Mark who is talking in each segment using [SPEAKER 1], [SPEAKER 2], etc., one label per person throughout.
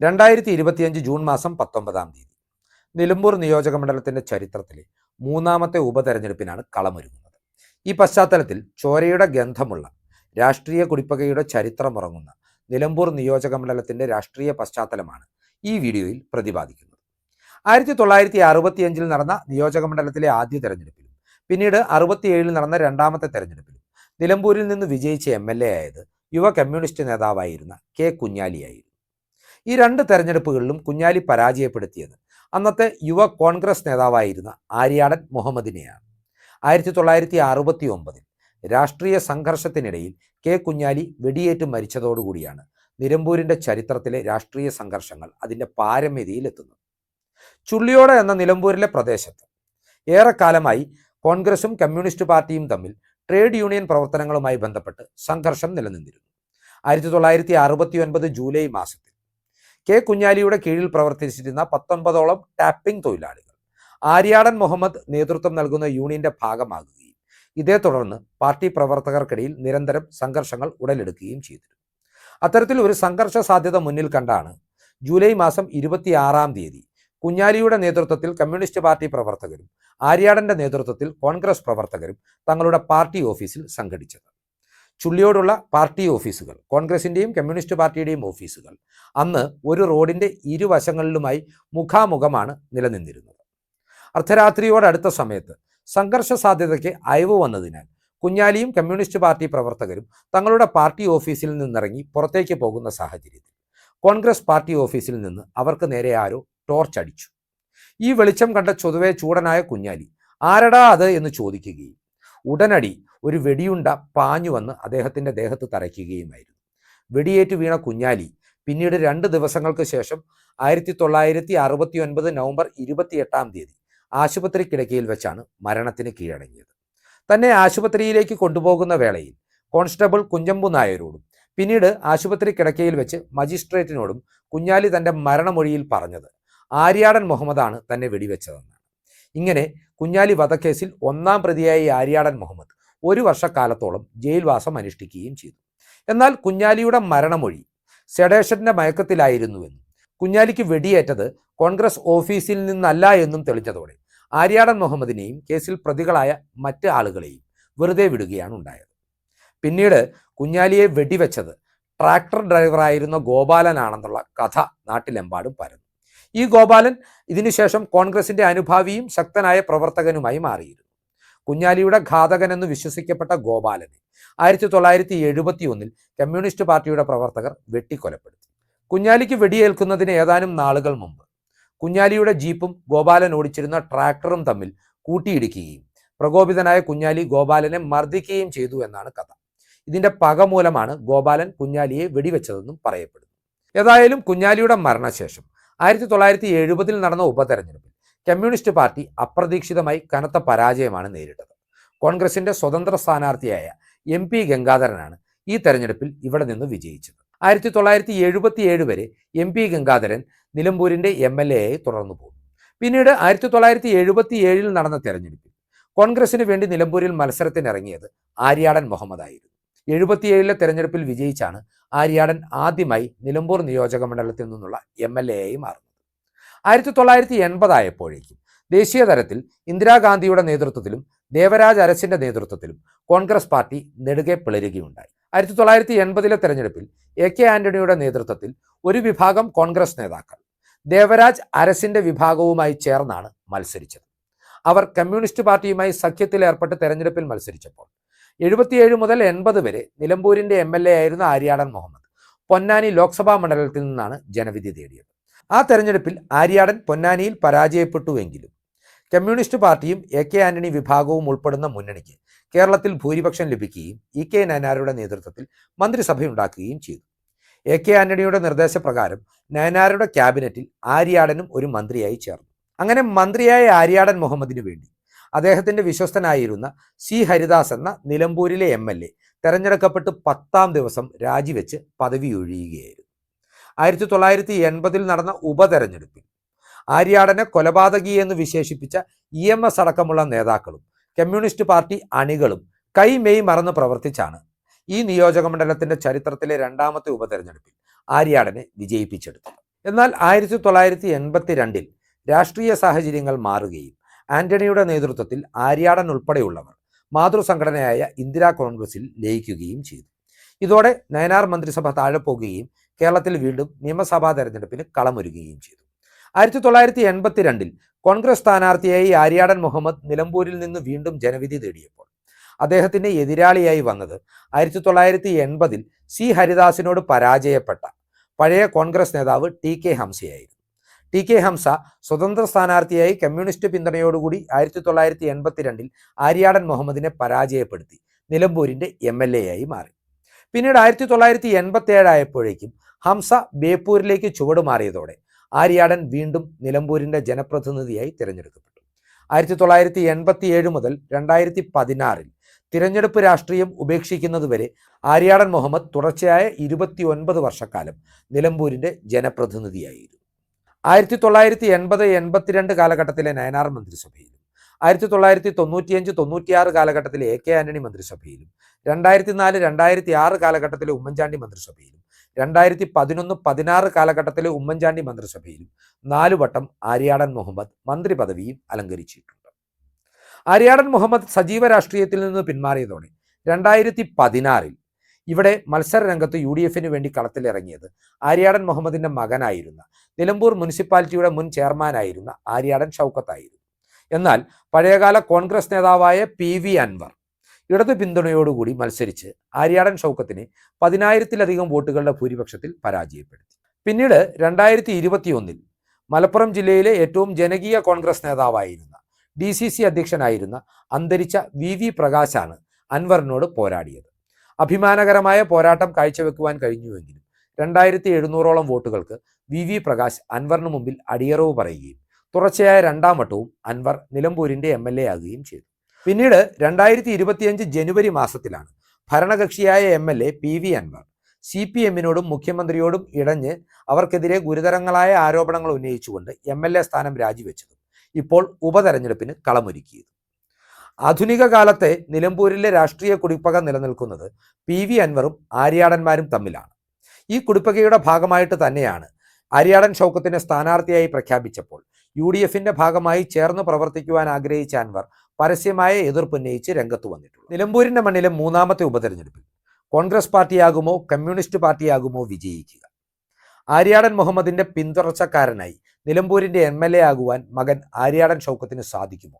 [SPEAKER 1] രണ്ടായിരത്തി ഇരുപത്തിയഞ്ച് ജൂൺ മാസം പത്തൊമ്പതാം തീയതി. നിലമ്പൂർ നിയോജക മണ്ഡലത്തിന്റെ ചരിത്രത്തിലെ മൂന്നാമത്തെ ഉപതെരഞ്ഞെടുപ്പിനാണ് കളമൊരുങ്ങുന്നത്. ഈ പശ്ചാത്തലത്തിൽ ചോരയുടെ ഗന്ധമുള്ള രാഷ്ട്രീയ കുടിപ്പകയുടെ ചരിത്രമുറങ്ങുന്ന നിലമ്പൂർ നിയോജക മണ്ഡലത്തിന്റെ രാഷ്ട്രീയ പശ്ചാത്തലമാണ് ഈ വീഡിയോയിൽ പ്രതിപാദിക്കുന്നത്. ആയിരത്തി തൊള്ളായിരത്തി അറുപത്തിയഞ്ചിൽ നടന്ന നിയോജക മണ്ഡലത്തിലെ ആദ്യ തെരഞ്ഞെടുപ്പിലും പിന്നീട് അറുപത്തിയേഴിൽ നടന്ന രണ്ടാമത്തെ തെരഞ്ഞെടുപ്പിലും നിലമ്പൂരിൽ നിന്ന് വിജയിച്ച എം എൽ എ ആയത് യുവ കമ്മ്യൂണിസ്റ്റ് നേതാവായിരുന്ന കെ കുഞ്ഞാലിയായിരുന്നു. ഈ രണ്ട് തെരഞ്ഞെടുപ്പുകളിലും കുഞ്ഞാലി പരാജയപ്പെടുത്തിയത്. അന്നത്തെ യുവ കോൺഗ്രസ് നേതാവായിരുന്ന ആര്യാടൻ മുഹമ്മദിനെയാണ്. ആയിരത്തി തൊള്ളായിരത്തി അറുപത്തി ഒമ്പതിൽ രാഷ്ട്രീയ സംഘർഷത്തിനിടയിൽ കെ കുഞ്ഞാലി വെടിയേറ്റ് മരിച്ചതോടുകൂടിയാണ് നിലമ്പൂരിന്റെ ചരിത്രത്തിലെ രാഷ്ട്രീയ സംഘർഷങ്ങൾ അതിന്റെ പാരമ്യതയിലെത്തുന്നത്. ചുള്ളിയോട എന്ന നിലമ്പൂരിലെ പ്രദേശത്ത് ഏറെക്കാലമായി കോൺഗ്രസും കമ്മ്യൂണിസ്റ്റ് പാർട്ടിയും തമ്മിൽ ട്രേഡ് യൂണിയൻ പ്രവർത്തനങ്ങളുമായി ബന്ധപ്പെട്ട് സംഘർഷം നിലനിന്നിരുന്നു. ആയിരത്തി തൊള്ളായിരത്തി അറുപത്തി ഒൻപത് ജൂലൈ മാസത്തിൽ കെ കുഞ്ഞാലിയുടെ കീഴിൽ പ്രവർത്തിച്ചിരുന്ന പത്തൊൻപതോളം ടാപ്പിംഗ് തൊഴിലാളികൾ. ആര്യാടൻ മുഹമ്മദ് നേതൃത്വം നൽകുന്ന യൂണിയന്റെ ഭാഗമാകുകയും ഇതേ തുടർന്ന് പാർട്ടി പ്രവർത്തകർക്കിടയിൽ നിരന്തരം സംഘർഷങ്ങൾ ഉടലെടുക്കുകയും ചെയ്തിരുന്നു. അത്തരത്തിൽ ഒരു സംഘർഷ സാധ്യത മുന്നിൽ കണ്ടാണ് ജൂലൈ മാസം ഇരുപത്തിയാറാം തീയതി കുഞ്ഞാലിയുടെ നേതൃത്വത്തിൽ കമ്മ്യൂണിസ്റ്റ് പാർട്ടി പ്രവർത്തകരും ആര്യാടന്റെ നേതൃത്വത്തിൽ കോൺഗ്രസ് പ്രവർത്തകരും തങ്ങളുടെ പാർട്ടി ഓഫീസിൽ സംഘടിച്ചത്. ചുള്ളിയോടുള്ള പാർട്ടി ഓഫീസുകൾ കോൺഗ്രസിന്റെയും കമ്മ്യൂണിസ്റ്റ് പാർട്ടിയുടെയും ഓഫീസുകൾ. അന്ന് ഒരു റോഡിന്റെ ഇരുവശങ്ങളിലുമായി മുഖാമുഖമാണ് നിലനിന്നിരുന്നത്. അർദ്ധരാത്രിയോടടുത്ത സമയത്ത് സംഘർഷ സാധ്യതയ്ക്ക് അയവ് വന്നതിനാൽ കുഞ്ഞാലിയും കമ്മ്യൂണിസ്റ്റ് പാർട്ടി പ്രവർത്തകരും തങ്ങളുടെ പാർട്ടി ഓഫീസിൽ നിന്നിറങ്ങി പുറത്തേക്ക് പോകുന്ന സാഹചര്യത്തിൽ കോൺഗ്രസ് പാർട്ടി ഓഫീസിൽ നിന്ന് അവർക്ക് നേരെ ആരോ ടോർച്ച് അടിച്ചു ഈ വെളിച്ചം കണ്ട ചൊതുവെ ചൂടനായ കുഞ്ഞാലി ആരടാ അത്? എന്ന് ചോദിക്കുകയും ഉടനടി ഒരു വെടിയുണ്ട പാഞ്ഞു വന്ന് അദ്ദേഹത്തിന്റെ ദേഹത്ത് തറയ്ക്കുകയുമായിരുന്നു. വെടിയേറ്റ് വീണ കുഞ്ഞാലി പിന്നീട് രണ്ട് ദിവസങ്ങൾക്ക് ശേഷം ആയിരത്തി തൊള്ളായിരത്തി അറുപത്തി ഒൻപത് നവംബർ ഇരുപത്തിയെട്ടാം തീയതി ആശുപത്രി കിടക്കയിൽ വെച്ചാണ് മരണത്തിന് കീഴടങ്ങിയത്. തന്നെ ആശുപത്രിയിലേക്ക് കൊണ്ടുപോകുന്ന വേളയിൽ കോൺസ്റ്റബിൾ കുഞ്ഞമ്പു നായരോടും പിന്നീട് ആശുപത്രി കിടക്കയിൽ വെച്ച് മജിസ്ട്രേറ്റിനോടും കുഞ്ഞാലി തന്റെ മരണമൊഴിയിൽ പറഞ്ഞത് ആര്യാടൻ മുഹമ്മദാണ് തന്നെ വെടിവെച്ചതെന്നാണ് ഇങ്ങനെ കുഞ്ഞാലി വധക്കേസിൽ ഒന്നാം പ്രതിയായ ആര്യാടൻ മുഹമ്മദ് ഒരു വർഷക്കാലത്തോളം ജയിൽവാസം അനുഷ്ഠിക്കുകയും ചെയ്തു. എന്നാൽ കുഞ്ഞാലിയുടെ മരണമൊഴി സെഡേഷന്റെ മയക്കത്തിലായിരുന്നുവെന്നും കുഞ്ഞാലിക്ക് വെടിയേറ്റത് കോൺഗ്രസ് ഓഫീസിൽ നിന്നല്ല എന്നും തെളിഞ്ഞതോടെ ആര്യാടൻ മുഹമ്മദിനെയും കേസിൽ പ്രതികളായ മറ്റ് ആളുകളെയും വെറുതെ വിടുകയാണ് ഉണ്ടായത്. പിന്നീട് കുഞ്ഞാലിയെ വെടിവെച്ചത് ട്രാക്ടർ ഡ്രൈവറായിരുന്ന ഗോപാലനാണെന്നുള്ള കഥ നാട്ടിലെമ്പാടും പരന്നു. ഈ ഗോപാലൻ ഇതിനുശേഷം കോൺഗ്രസിന്റെ അനുഭാവിയും ശക്തനായ പ്രവർത്തകനുമായി മാറിയിരുന്നു. കുഞ്ഞാലിയുടെ ഘാതകൻ എന്ന് വിശ്വസിക്കപ്പെട്ട ഗോപാലനെ ആയിരത്തി തൊള്ളായിരത്തി എഴുപത്തി ഒന്നിൽ കമ്മ്യൂണിസ്റ്റ് പാർട്ടിയുടെ പ്രവർത്തകർ വെട്ടിക്കൊലപ്പെടുത്തി. കുഞ്ഞാലിക്ക് വെടിയേൽക്കുന്നതിന് ഏതാനും നാളുകൾ മുമ്പ് കുഞ്ഞാലിയുടെ ജീപ്പും ഗോപാലൻ ഓടിച്ചിരുന്ന ട്രാക്ടറും തമ്മിൽ കൂട്ടിയിടിക്കുകയും പ്രകോപിതനായ കുഞ്ഞാലി ഗോപാലനെ മർദ്ദിക്കുകയും ചെയ്തു എന്നാണ് കഥ. ഇതിന്റെ പക മൂലമാണ് ഗോപാലൻ കുഞ്ഞാലിയെ വെടിവെച്ചതെന്നും പറയപ്പെടുന്നു. ഏതായാലും കുഞ്ഞാലിയുടെ മരണശേഷം ആയിരത്തി തൊള്ളായിരത്തി എഴുപതിൽ നടന്ന ഉപതെരഞ്ഞെടുപ്പിൽ കമ്മ്യൂണിസ്റ്റ് പാർട്ടി അപ്രതീക്ഷിതമായി കനത്ത പരാജയമാണ് നേരിട്ടത്. കോൺഗ്രസിന്റെ സ്വതന്ത്ര സ്ഥാനാർത്ഥിയായ എം പി ഗംഗാധരനാണ് ഈ തെരഞ്ഞെടുപ്പിൽ ഇവിടെ നിന്ന് വിജയിച്ചത്. ആയിരത്തി തൊള്ളായിരത്തി എഴുപത്തിയേഴ് വരെ എം പി ഗംഗാധരൻ നിലമ്പൂരിന്റെ എം എൽ എ ആയി തുടർന്നു പോകും പിന്നീട് ആയിരത്തി തൊള്ളായിരത്തി എഴുപത്തി ഏഴിൽ നടന്ന തെരഞ്ഞെടുപ്പിൽ കോൺഗ്രസിന് വേണ്ടി നിലമ്പൂരിൽ മത്സരത്തിനിറങ്ങിയത് ആര്യാടൻ മുഹമ്മദ് ആയിരുന്നു എഴുപത്തിയേഴിലെ തെരഞ്ഞെടുപ്പിൽ വിജയിച്ചാണ് ആര്യാടൻ ആദ്യമായി നിലമ്പൂർ നിയോജക മണ്ഡലത്തിൽ നിന്നുള്ള എം എൽ എ ആയി മാറുന്നത്. ആയിരത്തി തൊള്ളായിരത്തി എൺപതായപ്പോഴേക്കും ദേശീയ തലത്തിൽ ഇന്ദിരാഗാന്ധിയുടെ നേതൃത്വത്തിലും ദേവരാജ് അരസിന്റെ നേതൃത്വത്തിലും കോൺഗ്രസ് പാർട്ടി നെടുകെ പിളരുകയുണ്ടായി. ആയിരത്തി തൊള്ളായിരത്തി എൺപതിലെ തെരഞ്ഞെടുപ്പിൽ എ കെ ആന്റണിയുടെ നേതൃത്വത്തിൽ ഒരു വിഭാഗം കോൺഗ്രസ് നേതാക്കൾ ദേവരാജ് അരസിന്റെ വിഭാഗവുമായി ചേർന്നാണ് മത്സരിച്ചത്. അവർ കമ്മ്യൂണിസ്റ്റ് പാർട്ടിയുമായി സഖ്യത്തിൽ ഏർപ്പെട്ട് തെരഞ്ഞെടുപ്പിൽ മത്സരിച്ചപ്പോൾ എഴുപത്തിയേഴ് മുതൽ എൺപത് വരെ നിലമ്പൂരിന്റെ എം എൽ എ ആയിരുന്ന ആര്യാടൻ മുഹമ്മദ്. പൊന്നാനി ലോക്സഭാ മണ്ഡലത്തിൽ നിന്നാണ് ജനവിധി തേടിയത്. ആ തെരഞ്ഞെടുപ്പിൽ ആര്യാടൻ പൊന്നാനിയിൽ പരാജയപ്പെട്ടുവെങ്കിലും കമ്മ്യൂണിസ്റ്റ് പാർട്ടിയും എ കെ ആന്റണി വിഭാഗവും ഉൾപ്പെടുന്ന മുന്നണിക്ക് കേരളത്തിൽ ഭൂരിപക്ഷം ലഭിക്കുകയും ഇ കെ നയനാരുടെ നേതൃത്വത്തിൽ മന്ത്രിസഭയുണ്ടാക്കുകയും ചെയ്തു. എ കെ ആന്റണിയുടെ നിർദ്ദേശപ്രകാരം നയനാരുടെ ക്യാബിനറ്റിൽ ആര്യാടനും ഒരു മന്ത്രിയായി ചേർന്നു. അങ്ങനെ മന്ത്രിയായ ആര്യാടൻ മുഹമ്മദിനു വേണ്ടി അദ്ദേഹത്തിന്റെ വിശ്വസ്തനായിരുന്ന സി ഹരിദാസ് എന്ന നിലമ്പൂരിലെ എം എൽ എ തെരഞ്ഞെടുക്കപ്പെട്ട് പത്താം ദിവസം രാജിവെച്ച് പദവി ഒഴിയുകയായിരുന്നു ആയിരത്തി തൊള്ളായിരത്തി എൺപതിൽ നടന്ന ഉപതെരഞ്ഞെടുപ്പിൽ ആര്യാടനെ കൊലപാതകി എന്ന് വിശേഷിപ്പിച്ച ഇ എം എസ് അടക്കമുള്ള നേതാക്കളും കമ്മ്യൂണിസ്റ്റ് പാർട്ടി അണികളും കൈ മെയ് മറന്ന് പ്രവർത്തിച്ചാണ് ഈ നിയോജക മണ്ഡലത്തിന്റെ ചരിത്രത്തിലെ രണ്ടാമത്തെ ഉപതെരഞ്ഞെടുപ്പിൽ ആര്യാടനെ വിജയിപ്പിച്ചെടുത്തത്. എന്നാൽ ആയിരത്തി തൊള്ളായിരത്തി എൺപത്തി രാഷ്ട്രീയ സാഹചര്യങ്ങൾ മാറുകയും ആന്റണിയുടെ നേതൃത്വത്തിൽ ആര്യാടൻ ഉൾപ്പെടെയുള്ളവർ മാതൃസംഘടനയായ ഇന്ദിരാ കോൺഗ്രസിൽ ലയിക്കുകയും ചെയ്തു. ഇതോടെ നയനാർ മന്ത്രിസഭ താഴെ പോകുകയും കേരളത്തിൽ വീണ്ടും നിയമസഭാ തെരഞ്ഞെടുപ്പിന് കളമൊരുക്കുകയും ചെയ്തു. ആയിരത്തി തൊള്ളായിരത്തി എൺപത്തിരണ്ടിൽ കോൺഗ്രസ് സ്ഥാനാർത്ഥിയായി ആര്യാടൻ മുഹമ്മദ് നിലമ്പൂരിൽ നിന്ന് വീണ്ടും ജനവിധി തേടിയപ്പോൾ അദ്ദേഹത്തിന്റെ എതിരാളിയായി വന്നത് ആയിരത്തി തൊള്ളായിരത്തി എൺപതിൽ സി. ഹരിദാസിനോട് പരാജയപ്പെട്ട പഴയ കോൺഗ്രസ് നേതാവ് ടി. കെ. ഹംസയായിരുന്നു. ടി കെ ഹംസ സ്വതന്ത്ര സ്ഥാനാർത്ഥിയായി കമ്മ്യൂണിസ്റ്റ് പിന്തുണയോടുകൂടി ആയിരത്തി തൊള്ളായിരത്തി എൺപത്തിരണ്ടിൽ ആര്യാടൻ മുഹമ്മദിനെ പരാജയപ്പെടുത്തി. നിലമ്പൂരിന്റെ എം എൽ എ ആയി മാറി. പിന്നീട് ആയിരത്തി തൊള്ളായിരത്തി എൺപത്തി ഏഴായപ്പോഴേക്കും ഹംസ ബേപ്പൂരിലേക്ക് ചുവടുമാറിയതോടെ ആര്യാടൻ വീണ്ടും നിലമ്പൂരിന്റെ ജനപ്രതിനിധിയായി തിരഞ്ഞെടുക്കപ്പെട്ടു. ആയിരത്തി തൊള്ളായിരത്തി എൺപത്തി ഏഴ് മുതൽ രണ്ടായിരത്തി പതിനാറിൽ തിരഞ്ഞെടുപ്പ് രാഷ്ട്രീയം ഉപേക്ഷിക്കുന്നതുവരെ ആര്യാടൻ മുഹമ്മദ് തുടർച്ചയായ ഇരുപത്തി ഒൻപത് വർഷക്കാലം നിലമ്പൂരിന്റെ ജനപ്രതിനിധിയായിരുന്നു. ആയിരത്തി തൊള്ളായിരത്തി എൺപത് എൺപത്തിരണ്ട് കാലഘട്ടത്തിലെ നയനാർ മന്ത്രിസഭയിലും ആയിരത്തി തൊള്ളായിരത്തി തൊണ്ണൂറ്റിയഞ്ച് തൊണ്ണൂറ്റിയാറ് കാലഘട്ടത്തിലെ എ കെ ആന്റണി മന്ത്രിസഭയിലും രണ്ടായിരത്തി നാല് രണ്ടായിരത്തി ആറ് കാലഘട്ടത്തിലെ ഉമ്മൻചാണ്ടി മന്ത്രിസഭയിലും രണ്ടായിരത്തി പതിനൊന്ന് പതിനാറ് കാലഘട്ടത്തിലെ ഉമ്മൻചാണ്ടി മന്ത്രിസഭയിലും നാലു വട്ടം ആര്യാടൻ മുഹമ്മദ് മന്ത്രി പദവിയും അലങ്കരിച്ചിട്ടുണ്ട്. ആര്യാടൻ മുഹമ്മദ് സജീവ രാഷ്ട്രീയത്തിൽ നിന്ന് പിന്മാറിയതോടെ രണ്ടായിരത്തി പതിനാറിൽ ഇവിടെ മത്സര രംഗത്ത് യു ഡി എഫിന് വേണ്ടി കളത്തിലിറങ്ങിയത് ആര്യാടൻ മുഹമ്മദിന്റെ മകനായിരുന്ന. നിലമ്പൂർ മുനിസിപ്പാലിറ്റിയുടെ മുൻ ചെയർമാനായിരുന്ന ആര്യാടൻ ഷൗക്കത്തായിരുന്നു. എന്നാൽ പഴയകാല കോൺഗ്രസ് നേതാവായ പി വി അൻവർ ഇടതു പിന്തുണയോടുകൂടി മത്സരിച്ച് ആര്യാടൻ ഷൗക്കത്തിനെ പതിനായിരത്തിലധികം വോട്ടുകളുടെ ഭൂരിപക്ഷത്തിൽ പരാജയപ്പെടുത്തി. പിന്നീട് രണ്ടായിരത്തി ഇരുപത്തിയൊന്നിൽ മലപ്പുറം ജില്ലയിലെ ഏറ്റവും ജനകീയ കോൺഗ്രസ് നേതാവായിരുന്ന ഡി സി സി അധ്യക്ഷനായിരുന്ന അന്തരിച്ച വി വി പ്രകാശാണ് അൻവറിനോട് പോരാടിയത്. അഭിമാനകരമായ പോരാട്ടം കാഴ്ചവെക്കുവാൻ കഴിഞ്ഞുവെങ്കിലും രണ്ടായിരത്തി എഴുന്നൂറോളം വോട്ടുകൾക്ക് വി വി പ്രകാശ് അൻവറിന് മുമ്പിൽ അടിയറവ് പറയുകയും തുടർച്ചയായ രണ്ടാം വട്ടവും അൻവർ നിലമ്പൂരിന്റെ എം എൽ എ ആകുകയും ചെയ്തു. പിന്നീട് രണ്ടായിരത്തി ഇരുപത്തിയഞ്ച് ജനുവരി മാസത്തിലാണ് ഭരണകക്ഷിയായ M L A P V Anvar C P എമ്മിനോടും മുഖ്യമന്ത്രിയോടും ഇടഞ്ഞ് അവർക്കെതിരെ ഗുരുതരങ്ങളായ ആരോപണങ്ങൾ ഉന്നയിച്ചുകൊണ്ട് എം എൽ എ സ്ഥാനം രാജിവെച്ചതും ഇപ്പോൾ ഉപതെരഞ്ഞെടുപ്പിന് കളമൊരുക്കിയത്. ആധുനിക കാലത്തെ നിലമ്പൂരിലെ രാഷ്ട്രീയ കുടിപ്പക നിലനിൽക്കുന്നത് പി വി അൻവറും ആര്യാടന്മാരും തമ്മിലാണ്. ഈ കുടിപ്പകയുടെ ഭാഗമായിട്ട് തന്നെയാണ് ആര്യാടൻ ഷൗക്കത്തിനെ സ്ഥാനാർത്ഥിയായി പ്രഖ്യാപിച്ചപ്പോൾ യു ഡി എഫിന്റെ ഭാഗമായി ചേർന്ന് പ്രവർത്തിക്കുവാൻ ആഗ്രഹിച്ച അൻവർ പരസ്യമായ എതിർപ്പുന്നയിച്ച് രംഗത്ത് വന്നിട്ടുള്ളൂ നിലമ്പൂരിന്റെ മണ്ണിലെ മൂന്നാമത്തെ ഉപതെരഞ്ഞെടുപ്പിൽ കോൺഗ്രസ് പാർട്ടിയാകുമോ കമ്മ്യൂണിസ്റ്റ് പാർട്ടിയാകുമോ വിജയിക്കുക? ആര്യാടൻ മുഹമ്മദിന്റെ പിന്തുടർച്ചക്കാരനായി നിലമ്പൂരിന്റെ എം എൽ എ ആകുവാൻ മകൻ ആര്യാടൻ ഷൗക്കത്തിന് സാധിക്കുമോ?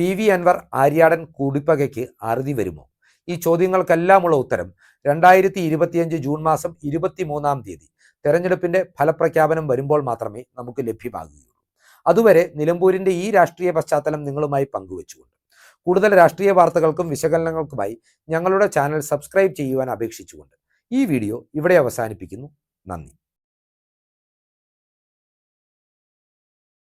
[SPEAKER 1] പി വി അൻവർ ആര്യാടൻ കൂടിപ്പകയ്ക്ക് അറുതി വരുമോ? ഈ ചോദ്യങ്ങൾക്കെല്ലാമുള്ള ഉത്തരം രണ്ടായിരത്തി ഇരുപത്തിയഞ്ച് ജൂൺ മാസം ഇരുപത്തി മൂന്നാം തീയതി. തെരഞ്ഞെടുപ്പിന്റെ ഫലപ്രഖ്യാപനം വരുമ്പോൾ മാത്രമേ നമുക്ക് ലഭ്യമാകുകയുള്ളൂ. അതുവരെ നിലമ്പൂരിന്റെ ഈ രാഷ്ട്രീയ പശ്ചാത്തലം നിങ്ങളുമായി പങ്കുവച്ചുകൊണ്ട്. കൂടുതൽ രാഷ്ട്രീയ വാർത്തകൾക്കും വിശകലനങ്ങൾക്കുമായി ഞങ്ങളുടെ ചാനൽ സബ്സ്ക്രൈബ് ചെയ്യുവാൻ അപേക്ഷിച്ചുകൊണ്ട് ഈ വീഡിയോ ഇവിടെ അവസാനിപ്പിക്കുന്നു. നന്ദി.